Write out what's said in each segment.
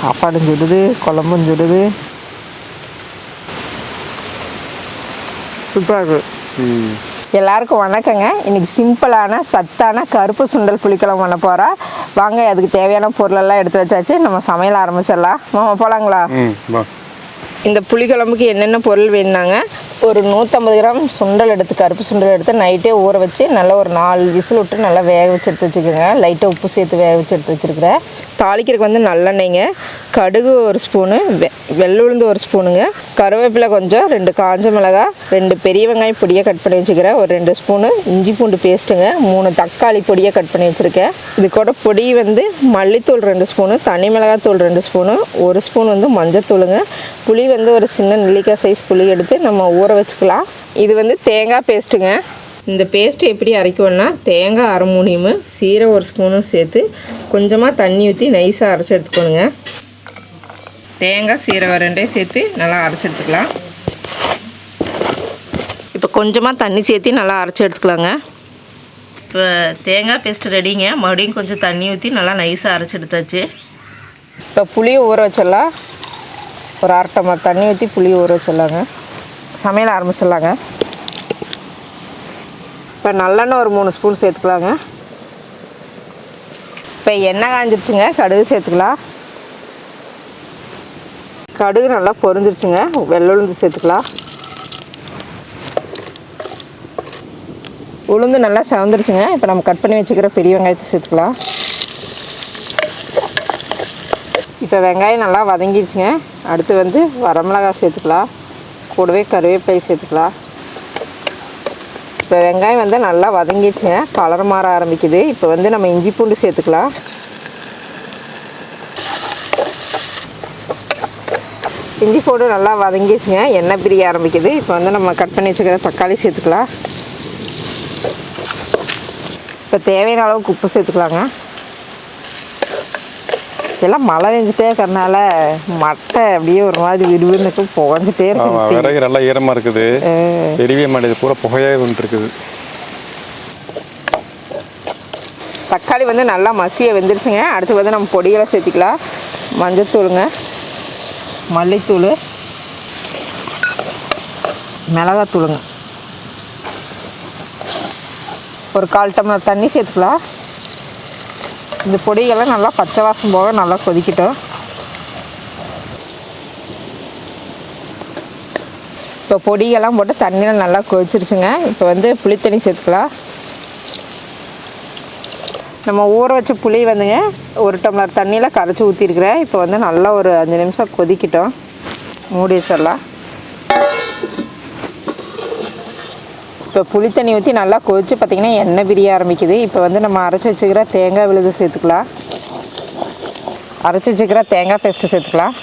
சாப்பாடும் சுடுது குழம்பும் சுடுது சூப்பராக இருக்குது எல்லாருக்கும் வணக்கங்க. இன்னைக்கு சிம்பிளான சத்தான கருப்பு சுண்டல் புளிக்குழம்பு பண்ண போகிறோம் வாங்க அதுக்கு தேவையான பொருளெல்லாம் எடுத்து வச்சாச்சு. நம்ம சமையல் ஆரம்பிச்சிடலாம். மாமா போகலாங்களா வா. இந்த புளிக்குழம்புக்கு என்னென்ன பொருள் வேணுனாங்க? ஒரு நூற்றம்பது கிராம் சுண்டல் எடுத்து கருப்பு சுண்டல் எடுத்து நைட்டே ஊற வச்சு நல்லா ஒரு நாலு விசில் விட்டு நல்லா வேக வச்சு எடுத்து வச்சுக்கோங்க லைட்டாக உப்பு சேர்த்து வேக வச்சு எடுத்து வச்சுருக்கிறேன். தாளிக்கிறதுக்கு வந்து நல்லெண்ணெய்ங்க. கடுகு ஒரு ஸ்பூனு வெ வெள்ளுளுந்து ஒரு ஸ்பூனுங்க. கருவேப்பிலை கொஞ்சம் ரெண்டு காஞ்ச மிளகாய் ரெண்டு பெரிய வெங்காயம் பொடியாக கட் பண்ணி வச்சுக்கிறேன். ஒரு ரெண்டு ஸ்பூனு இஞ்சி பூண்டு பேஸ்ட்டுங்க மூணு தக்காளி பொடியாக கட் பண்ணி வச்சுருக்கேன். இது கூட பொடி வந்து மல்லித்தூள் ரெண்டு ஸ்பூனு தனி மிளகாய் தூள் ரெண்டு ஸ்பூனு ஒரு ஸ்பூன் வந்து மஞ்சத்தூளுங்க. புளி வந்து ஒரு சின்ன நெல்லிக்காய் சைஸ் புளி எடுத்து நம்ம ஊற வச்சுக்கலாம். இது வந்து தேங்காய் பேஸ்ட்டுங்க இந்த பேஸ்ட்டு எப்படி அரைக்கணும்னா தேங்காய் அரை மூணியுமு சீரை ஒரு ஸ்பூனும் சேர்த்து கொஞ்சமாக தண்ணி ஊற்றி நைஸாக அரைச்சி எடுத்துக்கணுங்க. தேங்காய் சீரகம் ரெண்டையும் சேர்த்து நல்லா அரைச்சி எடுத்துக்கலாம். இப்போ கொஞ்சமாக தண்ணி சேர்த்து நல்லா அரைச்சி எடுத்துக்கலாங்க. இப்போ தேங்காய் பேஸ்ட்டு ரெடிங்க மறுபடியும் கொஞ்சம் தண்ணி ஊற்றி நல்லா நைஸாக அரைச்சி எடுத்தாச்சு. இப்போ புளியை ஊற வச்சிடலாம். ஒரு அரை டம்ளர் தண்ணி ஊற்றி புளி ஊற வச்சிடலாங்க. சமையல் ஆரம்பிச்சிடலாங்க. இப்போ நல்லெண்ணெய் ஒரு மூணு ஸ்பூன் சேர்த்துக்கலாங்க. இப்போ எண்ணெய் காஞ்சிருச்சுங்க கடுகு சேர்த்துக்கலாம். கடுகு நல்லா பொரிஞ்சிருச்சுங்க வெள்ளுளுந்து சேர்த்துக்கலாம். உளுந்து நல்லா செவந்துருச்சுங்க இப்போ நம்ம கட் பண்ணி வச்சுக்கிற பெரிய வெங்காயத்தை சேர்த்துக்கலாம். இப்போ வெங்காயம் நல்லா வதங்கிடுச்சுங்க. அடுத்து வந்து வரமிளகாய் சேர்த்துக்கலாம். கூடவே கருவேப்பிலை சேர்த்துக்கலாம். இப்போ வெங்காயம் வந்து நல்லா வதங்கிடுச்சுங்க. கலர் மாற ஆரம்பிக்குது. இப்போ வந்து நம்ம இஞ்சி பூண்டு சேர்த்துக்கலாம். இஞ்சி பூண்டு நல்லா வதங்கிடுச்சுங்க. எண்ணெய் பிரிய ஆரம்பிக்குது. இப்போ வந்து நம்ம கட் பண்ணி வச்சுக்கிற தக்காளி சேர்த்துக்கலாம். இப்போ தேவையான அளவுக்கு உப்பு சேர்த்துக்கலாங்க. எல்லாம் மழை பெஞ்சிட்டே இருக்கிறனால மட்டை அப்படியே ஒரு மாதிரி விடுவிடுன்னு புகஞ்சிட்டே இருக்கு விறகு நல்லா ஈரமாக இருக்குது. எரியவே மாட்டேது பூரா புகையாக இருக்குது தக்காளி வந்து நல்லா மசிய வெந்துருச்சுங்க. அடுத்து வந்து நம்ம பொடிகளை சேர்த்திக்கலாம். மஞ்சத்தூளுங்க. மல்லித்தூள். மிளகாத்தூளுங்க. ஒரு கால் டம்ளர் தண்ணி சேர்த்துக்கலாம். இந்த பொடிகள்லாம் நல்லா பச்சை வாசம் போக நல்லா கொதிக்கட்டும். இப்போ பொடியெல்லாம் போட்டு தண்ணியில் நல்லா கொதிச்சிருச்சுங்க. இப்போ வந்து புளித்தண்ணி சேர்த்துக்கலாம். நம்ம ஊற வச்ச புளி வந்துங்க ஒரு டம்ளர் தண்ணியில் கரைச்சி ஊற்றிருக்கிறேன் இப்போ வந்து நல்லா ஒரு அஞ்சு நிமிஷம் கொதிக்கட்டும். மூடி வச்சிடலாம். இப்போ புளி தண்ணி ஊற்றி நல்லா கொதித்து பார்த்திங்கன்னா எண்ணெய் பிரிய ஆரம்பிக்குது. இப்போ வந்து நம்ம அரைச்சி வச்சுக்கிற தேங்காய் விழுது சேர்த்துக்கலாம். அரைச்சி வச்சுக்கிற தேங்காய் பேஸ்ட்டு சேர்த்துக்கலாம்.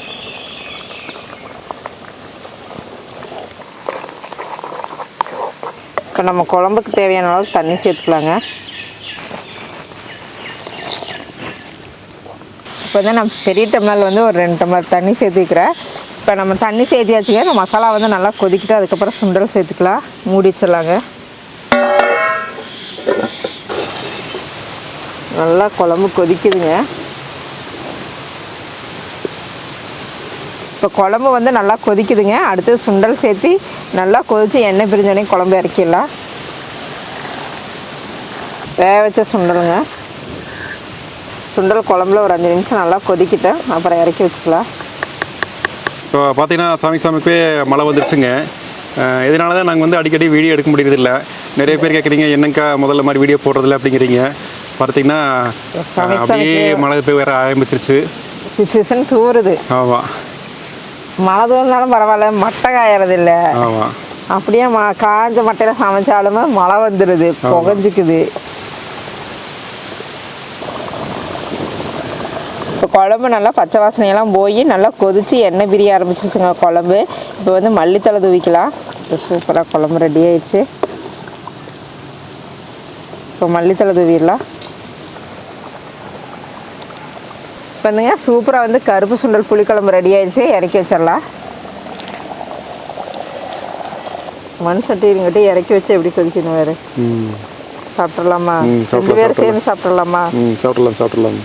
இப்போ நம்ம குழம்புக்கு தேவையான அளவுக்கு தண்ணி சேர்த்துக்கலாங்க. இப்போ வந்து நான் பெரிய டம்ளர் வந்து ஒரு ரெண்டு டம்ளர் தண்ணி சேர்த்துக்கிறேன் இப்போ நம்ம தண்ணி சேர்த்தியாச்சுங்க. இந்த மசாலா வந்து நல்லா கொதிக்கிட்டு அதுக்கப்புறம் சுண்டல் சேர்த்துக்கலாம். மூடி வச்சிடலாங்க. நல்லா குழம்பு கொதிக்குதுங்க. இப்போ குழம்பு வந்து நல்லா கொதிக்குதுங்க. அடுத்து சுண்டல் சேர்த்து நல்லா கொதித்து எண்ணெய் பிரிஞ்சோடனே குழம்பு இறக்கிடலாம். வேக வச்ச சுண்டலுங்க. சுண்டல் குழம்புல ஒரு அஞ்சு நிமிஷம் நல்லா கொதிக்கிட்டேன் அப்புறம் இறக்கி வச்சுக்கலாம். இப்போ பார்த்தீங்கன்னா சாமி சாமிப்பே மழை வந்துருச்சுங்க. இதனால தான் நாங்கள் வந்து அடிக்கடி வீடியோ எடுக்க முடியறதில்ல. நிறைய பேர் கேட்குறீங்க என்னங்கக்கா முதல்ல மாதிரி வீடியோ போடுறதில்ல அப்படிங்கிறீங்க. பார்த்தீங்கன்னா அப்படியே மழை போய் வேற ஆரம்பிச்சிருச்சு. பிசு பிசுன்னு தூறுது ஆமாம் மழை தூர்ந்தாலும் பரவாயில்ல மட்டை காயறது இல்லை ஆமாம் அப்படியே ம காஞ்ச மட்டையில் சமைச்சாலுமே மழை வந்துடுது புகஞ்சிக்குது. குழம்பு நல்லா பச்சை வாசனையெல்லாம் போய் நல்லா கொதித்து எண்ணெய் பிரிய ஆரம்பிச்சிருச்சுங்க குழம்பு. இப்போ வந்து மல்லித்தலை தூவிக்கலாம். இப்போ சூப்பராக குழம்பு ரெடி ஆயிடுச்சு. இப்போ மல்லித்தலை தூவிடலாம். இப்போ வந்துங்க சூப்பராக வந்து கருப்பு சுண்டல் புளிக்குழம்பு ரெடி ஆயிடுச்சு. இறக்கி வச்சிடலாம். மண் சட்டி இருங்கிட்ட இறக்கி வச்சு எப்படி கொதிக்கணும் வேறு சாப்பிட்றலாமா ரெண்டு பேரும் சேர்ந்து சாப்பிட்றலாமா சாப்பிட்றலாம் சாப்பிட்றலாம்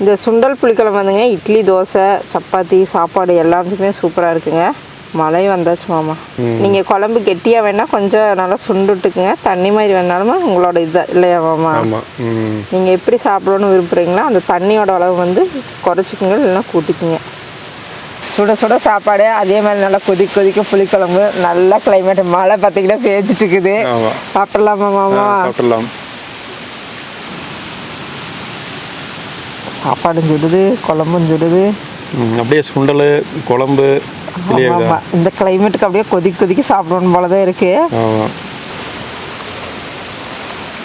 இந்த சுண்டல் புளிக்குழம்பு வந்துங்க. இட்லி தோசை சப்பாத்தி சாப்பாடு எல்லாத்துக்குமே சூப்பராக இருக்குங்க. மழை வந்தாச்சு மாமா. நீங்கள் குழம்பு கெட்டியாக வேணால் கொஞ்சம் நல்லா சுண்டுட்டுக்குங்க தண்ணி மாதிரி வேணாலும் உங்களோட இது இல்லையா மாமா? நீங்கள் எப்படி சாப்பிடணும்னு விரும்புகிறீங்களோ அந்த தண்ணியோட அளவு வந்து குறைச்சிக்கோங்க இல்லைன்னா கூட்டிக்குங்க. சுட சுட சாப்பாடு அதே மாதிரி நல்லா கொதிக்க கொதிக்க புளிக்குழம்பு. நல்ல கிளைமேட் மழை பார்த்தீங்கன்னா பேஞ்சிட்டு இருக்குது. சாப்பிடலாமா மாமா? சாப்பிடலாம். சாப்பாடும் சுடுது குழம்பும் சுடுது அப்படியே சுண்டல் குழம்பு. இந்த கிளைமேட்டுக்கு அப்படியே கொதிக்க கொதிக்க சாப்பிடணும் போல தான் இருக்கு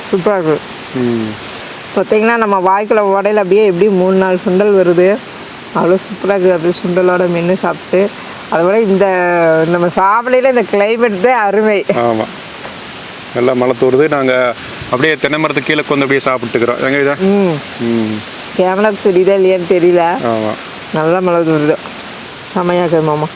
சூப்பராக இருக்கு. பார்த்தீங்கன்னா நம்ம வாய்க்குள்ள உடையில அப்படியே எப்படி மூணு நாலு சுண்டல் வருது. அவ்வளோ சூப்பராக இருக்குது. அப்படியே சுண்டலோட மென்று சாப்பிட்டு அதோட இந்த நம்ம சாப்பிடையில இந்த கிளைமேட் தான் அருமை. ஆமாம் நல்லா மழை தூருது. நாங்கள் அப்படியே தென்னை மரத்துக்கு கீழே கொண்டு அப்படியே சாப்பிட்டுக்கிறோம். எங்க இதா? ம். ம் கேமராக்கு தெரியுதா இல்லையான்னு தெரியல. ஆமாம் நல்லா மழை தூருது செமையாக இருக்குது மாமா.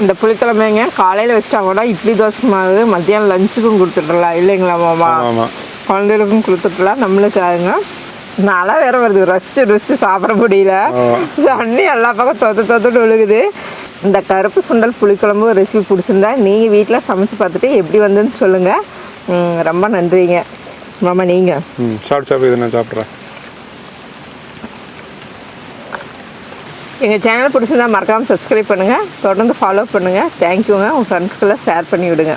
இந்த புளிக்கிழமைங்க காலையில் வச்சுட்டாங்கன்னா இட்லி தோசை மாவு. மத்தியானம் லஞ்சுக்கும் கொடுத்துட்றலாம் இல்லைங்களா மாமா? குழந்தைகளுக்கும் கொடுத்துட்றலாம் நம்மளுக்கு ஆகுங்க மழை வேற வருது. ரசிச்சு ருசிச்சு சாப்பிட முடியல. தண்ணி எல்லா பக்கம் தொத்து தொத்துட்டு விழுகுது இந்த கருப்பு சுண்டல் புளிக்குழம்பு ரெசிபி பிடிச்சிருந்தா நீங்கள் வீட்டில் சமைச்சு பார்த்துட்டு எப்படி வந்துன்னு சொல்லுங்கள் ரொம்ப நன்றிங்க. மாமா நீங்கள் ம் சாப்பிட்டு சாப்பிட்டு இதை நான் சாப்பிட்றேன். எங்கள் சேனல் பிடிச்சிருந்தா மறக்காமல் சப்ஸ்கிரைப் பண்ணுங்கள் தொடர்ந்து ஃபாலோ பண்ணுங்கள் தேங்க்யூங்க உங்கள் ஃப்ரெண்ட்ஸ்க்கெல்லாம் ஷேர் பண்ணி விடுங்க.